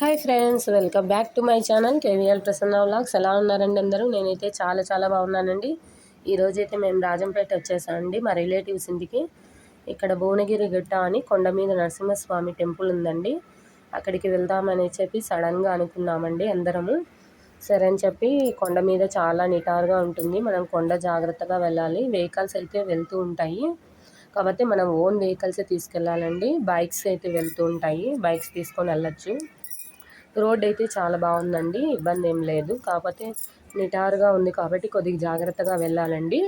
Hi friends welcome back to my channel KVL Prasanna vlogs. ఎలా ఉన్నారండి అందరూ? నేనైతే చాలా చాలా బాగున్నానండి. ఈరోజు అయితే మేము రాజంపేట వచ్చేసామండి మా రిలేటివ్స్ ఇంటికి. ఇక్కడ భువనగిరి గుట్ట అని కొండ మీద నరసింహస్వామి టెంపుల్ ఉందండి. అక్కడికి వెళ్దామని చెప్పి సడన్గా అనుకున్నామండి అందరము. సరే అని చెప్పి కొండ మీద చాలా నిటారుగా ఉంటుంది. మనం కొండ జాగ్రత్తగా వెళ్ళాలి. వెహికల్స్ అయితే వెళ్తూ ఉంటాయి. కాబట్టి మనం ఓన్ వెహికల్స్ తీసుకెళ్ళాలండి. బైక్స్ అయితే వెళ్తూ ఉంటాయి. బైక్స్ తీసుకొని వెళ్ళచ్చు. రోడ్ అయితే చాలా బాగుందండి ఇబ్బంది ఏం లేదు. కాకపోతే నిటారుగా ఉంది కాబట్టి కొద్దిగా జాగ్రత్తగా వెళ్ళాలండి.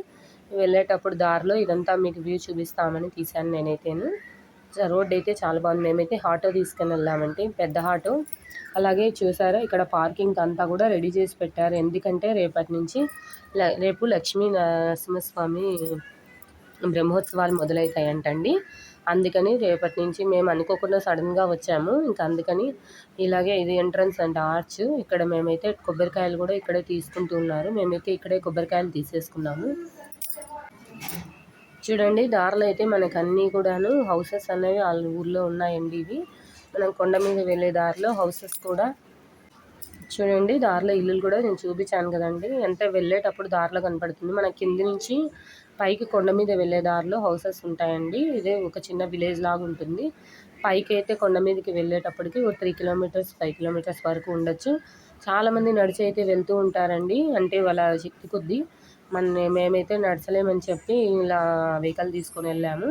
వెళ్ళేటప్పుడు దారిలో ఇదంతా మీకు వ్యూ చూపిస్తామని తీశాను నేనైతేను. రోడ్ అయితే చాలా బాగుంది. మేమైతే ఆటో తీసుకుని వెళ్ళామంటే పెద్ద ఆటో. అలాగే చూసారా ఇక్కడ పార్కింగ్ అంతా కూడా రెడీ చేసి పెట్టారు. ఎందుకంటే రేపటి నుంచి రేపు లక్ష్మీ నరసింహస్వామి బ్రహ్మోత్సవాలు మొదలవుతాయంటండి. అందుకని రేపటి నుంచి మేము అనుకోకుండా సడన్గా వచ్చాము. ఇంకా అందుకని ఇలాగే ఇది ఎంట్రన్స్ అంటే ఆర్చ్. ఇక్కడ మేమైతే కొబ్బరికాయలు కూడా ఇక్కడే తీసుకుంటూ ఉన్నారు. మేమైతే ఇక్కడే కొబ్బరికాయలు తీసేసుకున్నాము. చూడండి దారిలో అయితే మనకు అన్నీ కూడాను హౌసెస్ అనేవి వాళ్ళ ఊర్లో ఉన్నాయండి ఇవి. మనం కొండ మీద వెళ్ళే దారిలో హౌసెస్ కూడా చూడండి దారిలో ఇల్లులు కూడా నేను చూపించాను కదండి. అంటే వెళ్ళేటప్పుడు దారిలో కనపడుతుంది. మన కింది నుంచి పైకి కొండ మీద వెళ్ళే దారిలో హౌసెస్ ఉంటాయండి. ఇదే ఒక చిన్న విలేజ్ లాగా ఉంటుంది. పైకి అయితే కొండ మీదకి వెళ్ళేటప్పటికి ఒక త్రీ కిలోమీటర్స్ ఫైవ్ కిలోమీటర్స్ వరకు ఉండొచ్చు. చాలామంది నడిచి అయితే వెళ్తూ ఉంటారండి. అంటే వాళ్ళ శక్తి కొద్దీ మన మేమైతే నడచలేమని చెప్పి ఇలా వెహికల్ తీసుకొని వెళ్ళాము.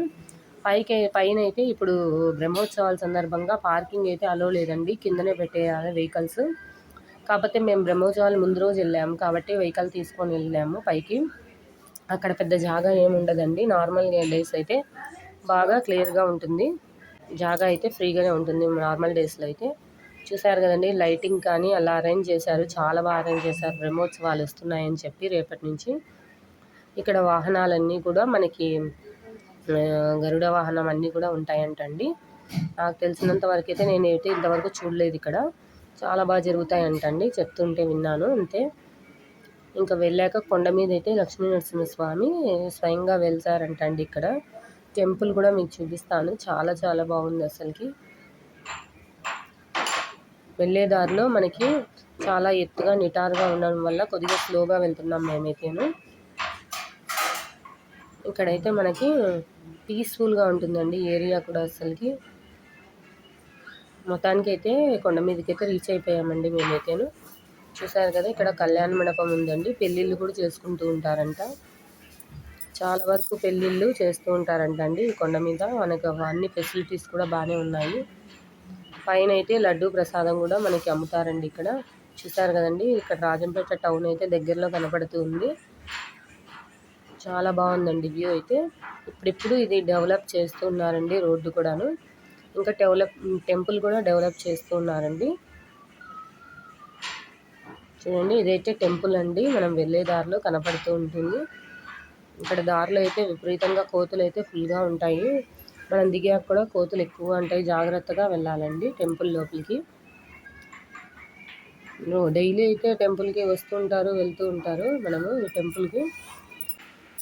పైకి పైన అయితే ఇప్పుడు బ్రహ్మోత్సవాల సందర్భంగా పార్కింగ్ అయితే అలో లేదండి. కిందనే పెట్టేయాలి వెహికల్స్. కాకపోతే మేము బ్రహ్మోత్సవాలు ముందు రోజు వెళ్ళాము. కాబట్టి వెహికల్ తీసుకొని వెళ్ళాము పైకి. అక్కడ పెద్ద జాగా ఏముండదండి నార్మల్ డేస్ అయితే బాగా క్లియర్గా ఉంటుంది. జాగా అయితే ఫ్రీగానే ఉంటుంది నార్మల్ డేస్లో అయితే. చూసారు కదండి లైటింగ్ కానీ అలా అరేంజ్ చేశారు. చాలా బాగా అరేంజ్ చేశారు. బ్రహ్మోత్సవాలు వస్తున్నాయని చెప్పి రేపటి నుంచి. ఇక్కడ వాహనాలన్నీ కూడా మనకి గరుడ వాహనం అన్నీ కూడా ఉంటాయంటండి. నాకు తెలిసినంత వరకు అయితే నేనైతే ఇంతవరకు చూడలేదు ఇక్కడ. చాలా బాగా జరుగుతాయి అంటండి చెప్తుంటే విన్నాను అంతే. ఇంకా వెళ్ళాక కొండ మీద అయితే లక్ష్మీ నరసింహస్వామి స్వయంగా వెళ్తారంటండి ఇక్కడ. టెంపుల్ కూడా మీకు చూపిస్తాను. చాలా చాలా బాగుంది అసలుకి. వెళ్ళే దారిలో మనకి చాలా ఎత్తుగా నిటారుగా ఉండడం వల్ల కొద్దిగా స్లోగా వెళ్తున్నాం మేమైతేను. ఇక్కడైతే మనకి పీస్ఫుల్గా ఉంటుందండి ఏరియా కూడా అసలుకి. మొత్తానికి అయితే కొండ మీదకి అయితే రీచ్ అయిపోయామండి మేమైతేను. చూసారు కదా ఇక్కడ కళ్యాణ మండపం ఉందండి. పెళ్ళిళ్ళు కూడా చేసుకుంటూ ఉంటారంట. చాలా వరకు పెళ్ళిళ్ళు చేస్తూ ఉంటారంట అండి కొండ మీద. మనకు అన్ని ఫెసిలిటీస్ కూడా బాగానే ఉన్నాయి. పైన అయితే లడ్డు ప్రసాదం కూడా మనకి అమ్ముతారండి ఇక్కడ. చూసారు కదండి ఇక్కడ రాజంపేట టౌన్ అయితే దగ్గరలో కనపడుతూ ఉంది. చాలా బాగుందండి వ్యూ అయితే. ఇప్పుడిప్పుడు ఇది డెవలప్ చేస్తూ ఉన్నారండి రోడ్డు కూడాను. ఇంకా డెవలప్ టెంపుల్ కూడా డెవలప్ చేస్తూ ఉన్నారండి చూడండి ఇదైతే టెంపుల్ అండి. మనం వెళ్ళే దారిలో కనపడుతూ ఉంటుంది. ఇక్కడ దారిలో అయితే విపరీతంగా కోతులు అయితే ఫుల్గా ఉంటాయి. మనం దిగాక కూడా కోతులు ఎక్కువ ఉంటాయి. జాగ్రత్తగా వెళ్ళాలండి టెంపుల్ లోపలికి. డైలీ అయితే టెంపుల్కి వస్తూ ఉంటారు వెళ్తూ ఉంటారు మనము ఈ టెంపుల్కి.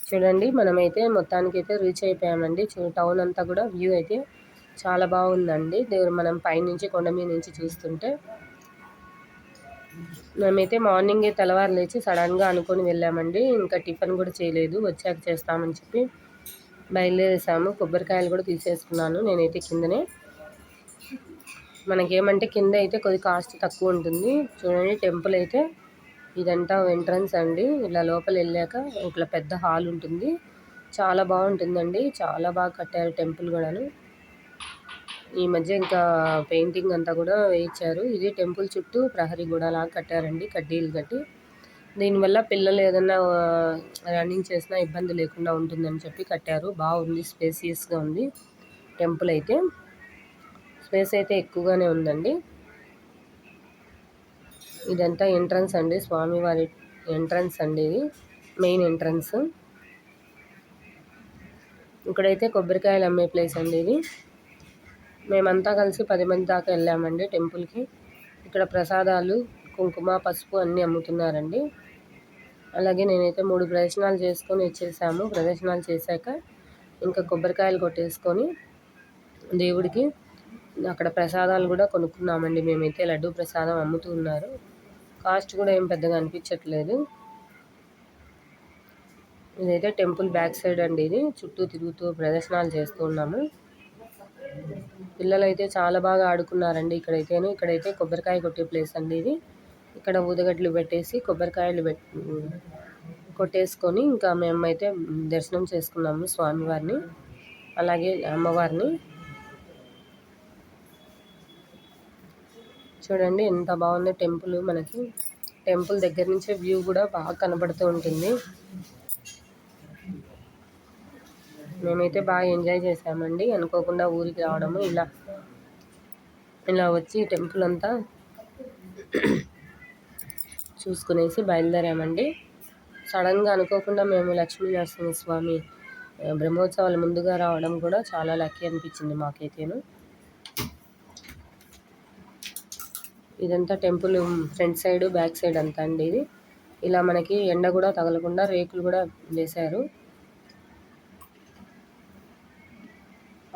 చూడండి మనమైతే మొత్తానికి అయితే రీచ్ అయిపోయామండి. టౌన్ అంతా కూడా వ్యూ అయితే చాలా బాగుందండి. దేవుడు మనం పైనుంచి కొండ మీద నుంచి చూస్తుంటే మేమైతే మార్నింగే తెల్లవారు లేచి సడన్గా అనుకొని వెళ్ళామండి. ఇంకా టిఫిన్ కూడా చేయలేదు. వచ్చాక చేస్తామని చెప్పి బయలుదేరేసాము. కొబ్బరికాయలు కూడా తీసేసుకున్నాను నేనైతే కిందనే. మనకేమంటే కింద అయితే కొద్ది కాస్ట్ తక్కువ ఉంటుంది. చూడండి టెంపుల్ అయితే ఇదంతా ఎంట్రన్స్ అండి. ఇలా లోపల వెళ్ళాక ఇట్లా పెద్ద హాల్ ఉంటుంది. చాలా బాగుంటుందండి. చాలా బాగా కట్టారు టెంపుల్ కూడాను. ఈ మధ్య ఇంకా పెయింటింగ్ అంతా కూడా వేయించారు. ఇది టెంపుల్ చుట్టూ ప్రహరీ కూడా లాగా కట్టారండి కడ్డీలు కట్టి. దీనివల్ల పిల్లలు ఏదన్నా రన్నింగ్ చేసినా ఇబ్బంది లేకుండా ఉంటుందని చెప్పి కట్టారు. బాగుంది స్పేసియస్గా ఉంది టెంపుల్ అయితే. స్పేస్ అయితే ఎక్కువగానే ఉందండి. ఇదంతా ఎంట్రన్స్ అండి స్వామివారి ఎంట్రన్స్ అండి ఇది మెయిన్ ఎంట్రన్స్. ఇక్కడైతే కొబ్బరికాయలు అమ్మే ప్లేస్ అండి ఇది. మేమంతా కలిసి పది మంది దాకా వెళ్ళామండి టెంపుల్కి. ఇక్కడ ప్రసాదాలు కుంకుమ పసుపు అన్నీ అమ్ముతున్నారండి. అలాగే నేనైతే మూడు ప్రదర్శనాలు చేసుకొని వచ్చేసాము. ప్రదర్శనాలు చేశాక ఇంకా కొబ్బరికాయలు కొట్టేసుకొని దేవుడికి అక్కడ ప్రసాదాలు కూడా కొనుక్కున్నామండి. మేమైతే లడ్డు ప్రసాదం అమ్ముతూ ఉన్నారు. కాస్ట్ కూడా ఏం పెద్దగా అనిపించట్లేదు. ఇదైతే టెంపుల్ బ్యాక్ సైడ్ అండి ఇది. చుట్టూ తిరుగుతూ ప్రదర్శనాలు చేస్తూ ఉన్నాము. పిల్లలైతే చాలా బాగా ఆడుకున్నారండి ఇక్కడైతేను. ఇక్కడైతే కొబ్బరికాయ కొట్టే ప్లేస్ అండి ఇది. ఇక్కడ ఊదగడ్డలు పెట్టేసి కొబ్బరికాయలు పెట్ కొట్టేసుకొని ఇంకా మేమైతే దర్శనం చేసుకున్నాము స్వామివారిని అలాగే అమ్మవారిని. చూడండి ఎంత బాగుంది టెంపుల్ మనకి. టెంపుల్ దగ్గర నుంచే వ్యూ కూడా బాగా కనబడుతూ ఉంటుంది. మేమైతే బాగా ఎంజాయ్ చేసామండి అనుకోకుండా ఊరికి రావడము ఇలా ఇలా వచ్చి టెంపుల్ అంతా చూసుకునేసి బయలుదేరామండి. సడన్గా అనుకోకుండా మేము లక్ష్మీ నరసింహ స్వామి బ్రహ్మోత్సవాలు ముందుగా రావడం కూడా చాలా లక్కీ అనిపించింది మాకైతేను. ఇదంతా temple front side back side అంతా అండి ఇది. ఇలా మనకి ఎండ కూడా తగలకుండా రేకులు కూడా వేశారు.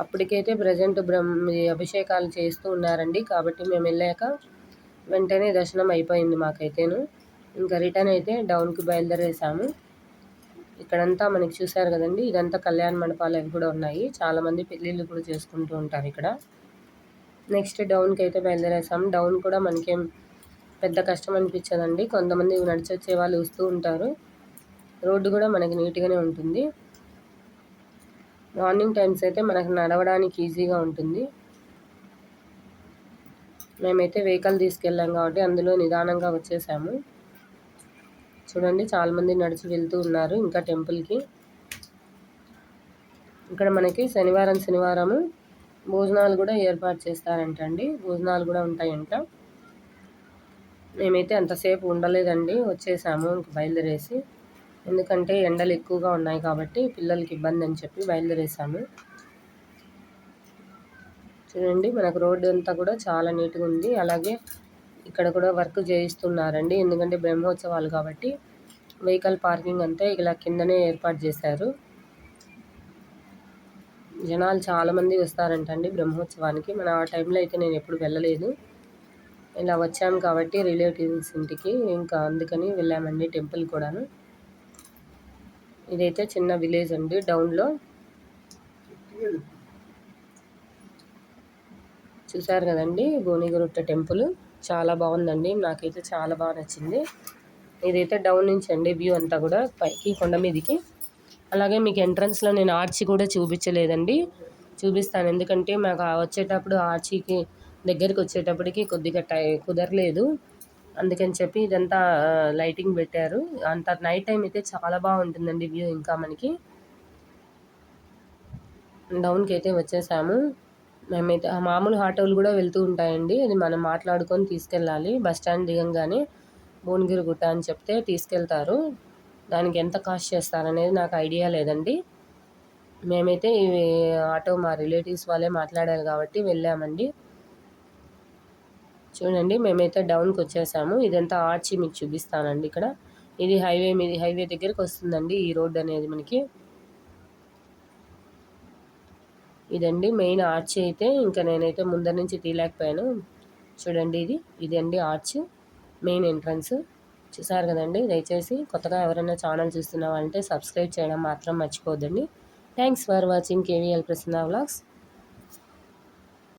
అప్పటికైతే ప్రజెంట్ బ్రహ్మ అభిషేకాలు చేస్తూ ఉన్నారండి. కాబట్టి మేము వెళ్ళాక వెంటనే దర్శనం అయిపోయింది మాకైతేను. ఇంకా రిటర్న్ అయితే డౌన్కి బయలుదేరేసాము. ఇక్కడంతా మనకి చూసారు కదండి ఇదంతా కళ్యాణ మండపాలు అవి కూడా ఉన్నాయి. చాలామంది పెళ్ళిళ్ళు కూడా చేసుకుంటూ ఉంటారు ఇక్కడ. నెక్స్ట్ డౌన్కి అయితే బయలుదేరేసాము. డౌన్ కూడా మనకేం పెద్ద కష్టం అనిపించదండి. కొంతమంది నడిచొచ్చే వాళ్ళు వస్తూ ఉంటారు. రోడ్డు కూడా మనకి నీట్గానే ఉంటుంది. మార్నింగ్ టైమ్స్ అయితే మనకు నడవడానికి ఈజీగా ఉంటుంది. మేమైతే వెహికల్ తీసుకెళ్ళాం కాబట్టి అందులో నిదానంగా వచ్చేసాము. చూడండి చాలామంది నడిచి వెళ్తూ ఉన్నారు ఇంకా టెంపుల్కి ఇక్కడ మనకి శనివారం శనివారము భోజనాలు కూడా ఏర్పాటు చేస్తారంటండి. భోజనాలు కూడా ఉంటాయంట. మేమైతే అంతసేపు ఉండలేదండి వచ్చేసాము ఇంక బయలుదేరేసి. ఎందుకంటే ఎండలు ఎక్కువగా ఉన్నాయి కాబట్టి పిల్లలకి ఇబ్బంది అని చెప్పి బయలుదేరేసాము చూడండి మనకు రోడ్డు అంతా కూడా చాలా నీట్గా ఉంది. అలాగే ఇక్కడ కూడా వర్క్ చేయిస్తున్నారండి. ఎందుకంటే బ్రహ్మోత్సవాలు కాబట్టి వెహికల్ పార్కింగ్ అంతా ఇలా కిందనే ఏర్పాటు చేశారు. జనాలు చాలామంది వస్తారంటండి బ్రహ్మోత్సవానికి. మన ఆ టైంలో అయితే నేను ఎప్పుడు వెళ్ళలేదు. ఇలా వచ్చాము కాబట్టి రిలేటివ్స్ ఇంటికి. ఇంకా అందుకని వెళ్ళామండి టెంపుల్ కూడాను. ఇదైతే చిన్న విలేజ్ అండి డౌన్లో. చూసారు కదండి భువనగిరిట్ట టెంపుల్. చాలా బాగుందండి నాకైతే చాలా బాగా నచ్చింది. ఇదైతే డౌన్ నుంచి అండి వ్యూ అంతా కూడా పైకి కొండ మీదకి. అలాగే మీకు ఎంట్రన్స్లో నేను ఆర్చి కూడా చూపించలేదండి. చూపిస్తాను ఎందుకంటే మాకు వచ్చేటప్పుడు ఆర్చికి దగ్గరికి వచ్చేటప్పటికి కొద్దిగా టై కుదరలేదు. అందుకని చెప్పి ఇదంతా లైటింగ్ పెట్టారు. అంత నైట్ టైం అయితే చాలా బాగుంటుందండి వ్యూ ఇంకా మనకి. డౌన్కి అయితే వచ్చేసాము. మేమైతే మామూలు ఆటోలు కూడా వెళ్తూ ఉంటాయండి. అది మనం మాట్లాడుకొని తీసుకెళ్ళాలి. బస్ స్టాండ్ దిగంగానే భువనగిరి గుట్ట అని చెప్తే తీసుకెళ్తారు. దానికి ఎంత కాస్ట్ చేస్తారనేది నాకు ఐడియా లేదండి. మేమైతే ఈ ఆటో మా రిలేటివ్స్ వాళ్ళే మాట్లాడారు కాబట్టి వెళ్ళామండి. చూడండి మేమైతే డౌన్కి వచ్చేసాము ఇదంతా ఆర్చి మీకు చూపిస్తానండి ఇక్కడ. ఇది హైవే మీద హైవే దగ్గరికి వస్తుందండి ఈ రోడ్ అనేది మనకి. ఇదండి మెయిన్ ఆర్చ్ అయితే. ఇంకా నేనైతే ముందర నుంచి తీయలేకపోయాను చూడండి ఇది ఇదండి ఆర్చ్ మెయిన్ ఎంట్రన్స్. చూసారు కదండి? దయచేసి కొత్తగా ఎవరైనా ఛానల్ చూస్తున్నావాలంటే సబ్స్క్రైబ్ చేయడం మాత్రం మర్చిపోద్దండి thanks for watching KVL Prasanna vlogs.